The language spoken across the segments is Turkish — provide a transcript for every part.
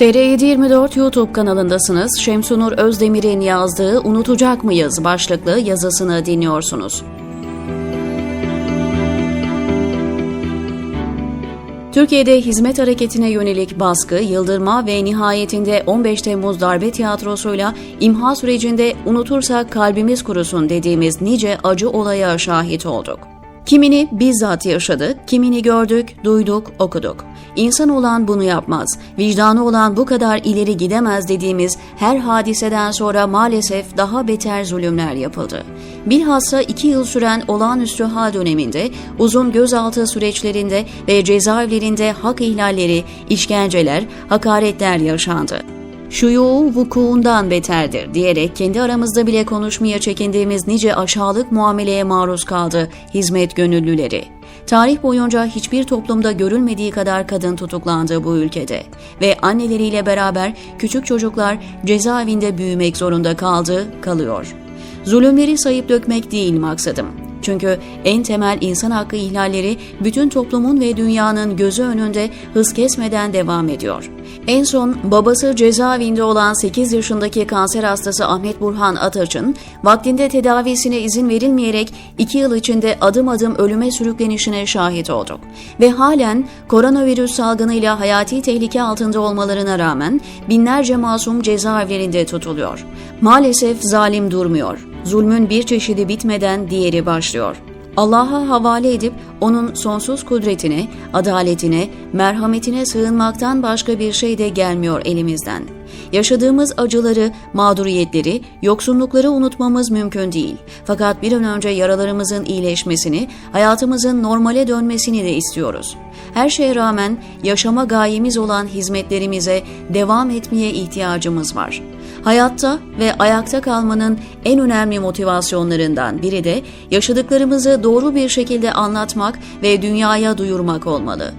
TR724 YouTube kanalındasınız. Şemsunur Özdemir'in yazdığı Unutacak mıyız başlıklı yazısını dinliyorsunuz. Türkiye'de hizmet hareketine yönelik baskı, yıldırma ve nihayetinde 15 Temmuz darbe tiyatrosuyla imha sürecinde unutursak kalbimiz kurusun dediğimiz nice acı olaya şahit olduk. Kimini bizzat yaşadık, kimini gördük, duyduk, okuduk. İnsan olan bunu yapmaz, vicdanı olan bu kadar ileri gidemez dediğimiz her hadiseden sonra maalesef daha beter zulümler yapıldı. Bilhassa iki yıl süren olağanüstü hal döneminde uzun gözaltı süreçlerinde ve cezaevlerinde hak ihlalleri, işkenceler, hakaretler yaşandı şuyuu vukuundan beterdir diyerek kendi aramızda bile konuşmaya çekindiğimiz nice aşağılık muameleye maruz kaldı hizmet gönüllüleri. Tarih boyunca hiçbir toplumda görülmediği kadar kadın tutuklandı bu ülkede ve anneleriyle beraber küçük çocuklar cezaevinde büyümek zorunda kaldı, kalıyor. Zulümleri sayıp dökmek değil maksadım. Çünkü en temel insan hakkı ihlalleri bütün toplumun ve dünyanın gözü önünde hız kesmeden devam ediyor. En son babası cezaevinde olan 8 yaşındaki kanser hastası Ahmet Burhan Ataç'ın vaktinde tedavisine izin verilmeyerek 2 yıl içinde adım adım ölüme sürüklenişine şahit olduk. Ve halen koronavirüs salgınıyla hayati tehlike altında olmalarına rağmen binlerce masum cezaevlerinde tutuluyor. Maalesef zalim durmuyor. Zulmün bir çeşidi bitmeden diğeri başlıyor. Allah'a havale edip onun sonsuz kudretine, adaletine, merhametine sığınmaktan başka bir şey de gelmiyor elimizden. Yaşadığımız acıları, mağduriyetleri, yoksunlukları unutmamız mümkün değil. Fakat bir an önce yaralarımızın iyileşmesini, hayatımızın normale dönmesini de istiyoruz. Her şeye rağmen yaşama gayemiz olan hizmetlerimize devam etmeye ihtiyacımız var. Hayatta ve ayakta kalmanın en önemli motivasyonlarından biri de yaşadıklarımızı doğru bir şekilde anlatmak ve dünyaya duyurmak olmalı.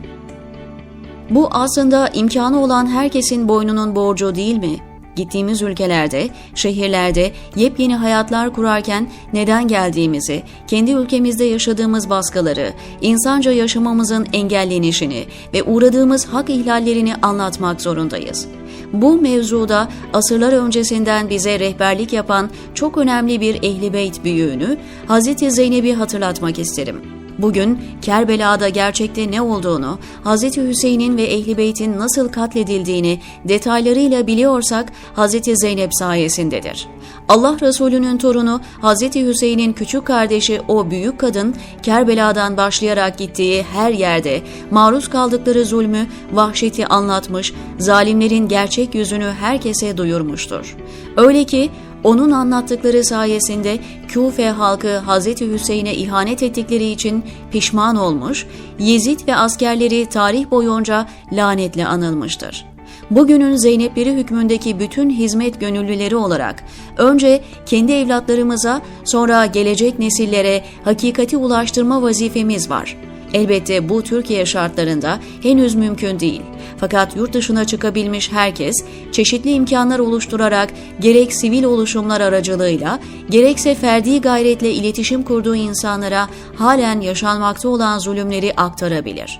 Bu aslında imkanı olan herkesin boynunun borcu değil mi? Gittiğimiz ülkelerde, şehirlerde yepyeni hayatlar kurarken neden geldiğimizi, kendi ülkemizde yaşadığımız baskıları, insanca yaşamamızın engellenişini ve uğradığımız hak ihlallerini anlatmak zorundayız. Bu mevzuda asırlar öncesinden bize rehberlik yapan çok önemli bir Ehli Beyt büyüğünü Hz. Zeynep'i hatırlatmak isterim. Bugün Kerbela'da gerçekte ne olduğunu, Hz. Hüseyin'in ve Ehli Beyt'in nasıl katledildiğini detaylarıyla biliyorsak Hz. Zeynep sayesindedir. Allah Resulü'nün torunu Hz. Hüseyin'in küçük kardeşi o büyük kadın Kerbela'dan başlayarak gittiği her yerde maruz kaldıkları zulmü, vahşeti anlatmış, zalimlerin gerçek yüzünü herkese duyurmuştur. Öyle ki onun anlattıkları sayesinde Küfe halkı Hz. Hüseyin'e ihanet ettikleri için pişman olmuş, Yezid ve askerleri tarih boyunca lanetle anılmıştır. Bugünün Zeynepleri hükmündeki bütün hizmet gönüllüleri olarak önce kendi evlatlarımıza sonra gelecek nesillere hakikati ulaştırma vazifemiz var.'' Elbette bu Türkiye şartlarında henüz mümkün değil. Fakat yurt dışına çıkabilmiş herkes çeşitli imkanlar oluşturarak gerek sivil oluşumlar aracılığıyla gerekse ferdi gayretle iletişim kurduğu insanlara halen yaşanmakta olan zulümleri aktarabilir.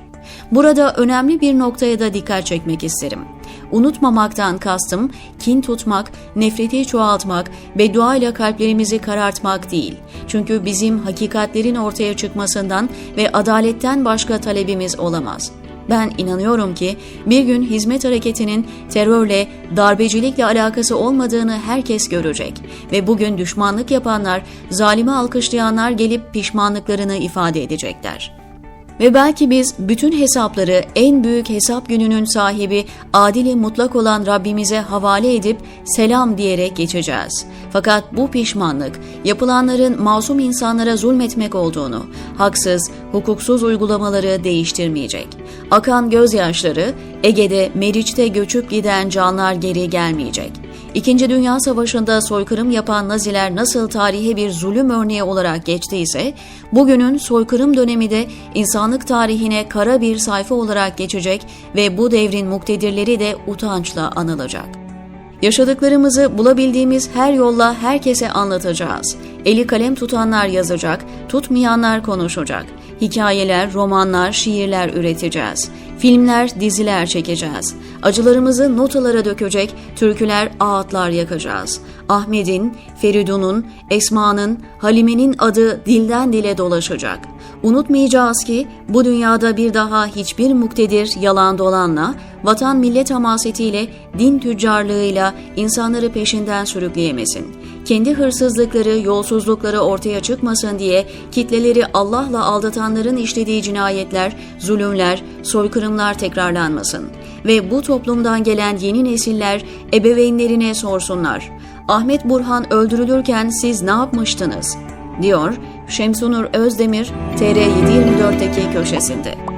Burada önemli bir noktaya da dikkat çekmek isterim. Unutmamaktan kastım kin tutmak, nefreti çoğaltmak, beddua ile kalplerimizi karartmak değil. Çünkü bizim hakikatlerin ortaya çıkmasından ve adaletten başka talebimiz olamaz. Ben inanıyorum ki bir gün hizmet hareketinin terörle, darbecilikle alakası olmadığını herkes görecek ve bugün düşmanlık yapanlar, zalimi alkışlayanlar gelip pişmanlıklarını ifade edecekler. Ve belki biz bütün hesapları en büyük hesap gününün sahibi adili mutlak olan Rabbimize havale edip selam diyerek geçeceğiz. Fakat bu pişmanlık yapılanların masum insanlara zulmetmek olduğunu, haksız, hukuksuz uygulamaları değiştirmeyecek. Akan gözyaşları Ege'de Meriç'te göçüp giden canlar geri gelmeyecek. İkinci Dünya Savaşı'nda soykırım yapan Naziler nasıl tarihe bir zulüm örneği olarak geçtiyse, bugünün soykırım dönemi de insanlık tarihine kara bir sayfa olarak geçecek ve bu devrin muktedirleri de utançla anılacak. Yaşadıklarımızı bulabildiğimiz her yolla herkese anlatacağız. Eli kalem tutanlar yazacak, tutmayanlar konuşacak. Hikayeler, romanlar, şiirler üreteceğiz. Filmler, diziler çekeceğiz. Acılarımızı notalara dökecek, türküler, ağıtlar yakacağız. Ahmet'in, Feridun'un, Esma'nın, Halime'nin adı dilden dile dolaşacak. Unutmayacağız ki bu dünyada bir daha hiçbir muktedir yalan dolanla, vatan millet hamasetiyle, din tüccarlığıyla insanları peşinden sürükleyemesin. Kendi hırsızlıkları, yolsuzlukları ortaya çıkmasın diye kitleleri Allah'la aldatanların işlediği cinayetler, zulümler, soykırımlar tekrarlanmasın. Ve bu toplumdan gelen yeni nesiller ebeveynlerine sorsunlar. Ahmet Burhan öldürülürken siz ne yapmıştınız? diyor Şemsunur Özdemir TR724'deki köşesinde.